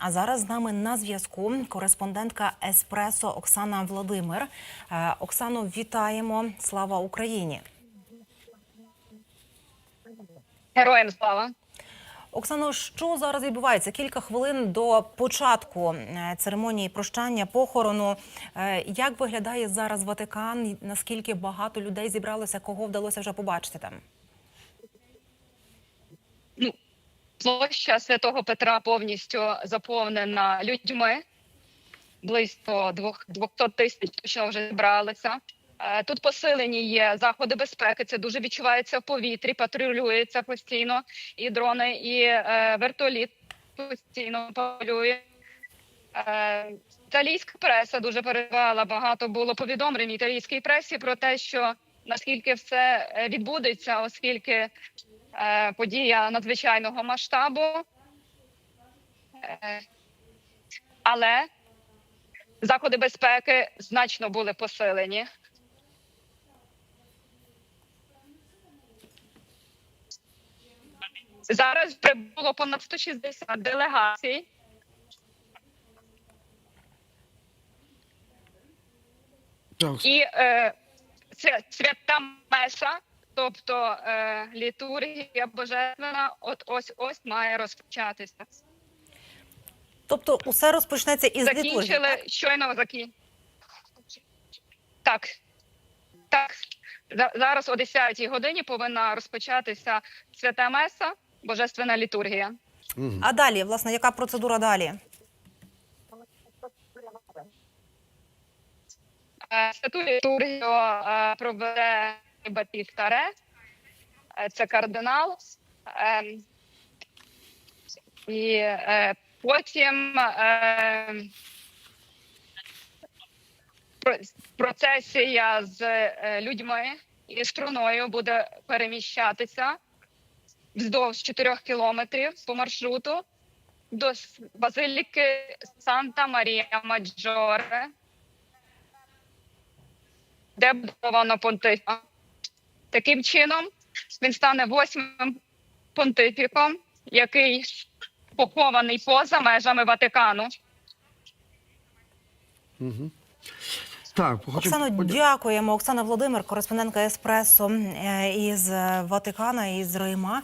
А зараз з нами на зв'язку кореспондентка Еспресо Оксана Владимир. Е, Оксано, вітаємо! Слава Україні! Героям слава. Оксано, що зараз відбувається? Кілька хвилин до початку е, церемонії прощання похорону. Е, Як виглядає зараз Ватикан? Наскільки багато людей зібралося? Кого вдалося вже побачити там? Площа святого Петра повністю заповнена людьми. Близько двох 200 тисяч точно вже зібралися. Е, Тут посилені є заходи безпеки. Це дуже відчувається в повітрі, патрулюється постійно і дрони, і е, вертоліт постійно патрулює. Е, Італійська преса дуже передавала багато було повідомлень в італійській пресі про те, що наскільки все відбудеться, оскільки подія надзвичайного масштабу. Е, але заходи безпеки значно були посилені. Зараз прибуло понад 160 делегацій. Так, І е, це свята Меса, тобто е, літургія божественна, от ось ось має розпочатися. Тобто, усе розпочнеться із літургії. Закінчили щойно закін. Так. Так. Зараз о 10-й годині повинна розпочатися свята Меса, божественна літургія. А далі, власне, яка процедура далі? Е, Святу літургію е, проведе Батіста Ре, це кардинал. Ем, І е, потім е, процесія з е, людьми і струною буде переміщатися вздовж 4 кілометрів по маршруту до базиліки Санта Марія Маджоре де будовано понтифа. Таким чином, він стане восьмим понтифіком, який похований поза межами Ватикану. так хочу Оксано, подя- дякуємо. Оксана Володимир, кореспондентка Еспресо е, із Ватикана, із Рима.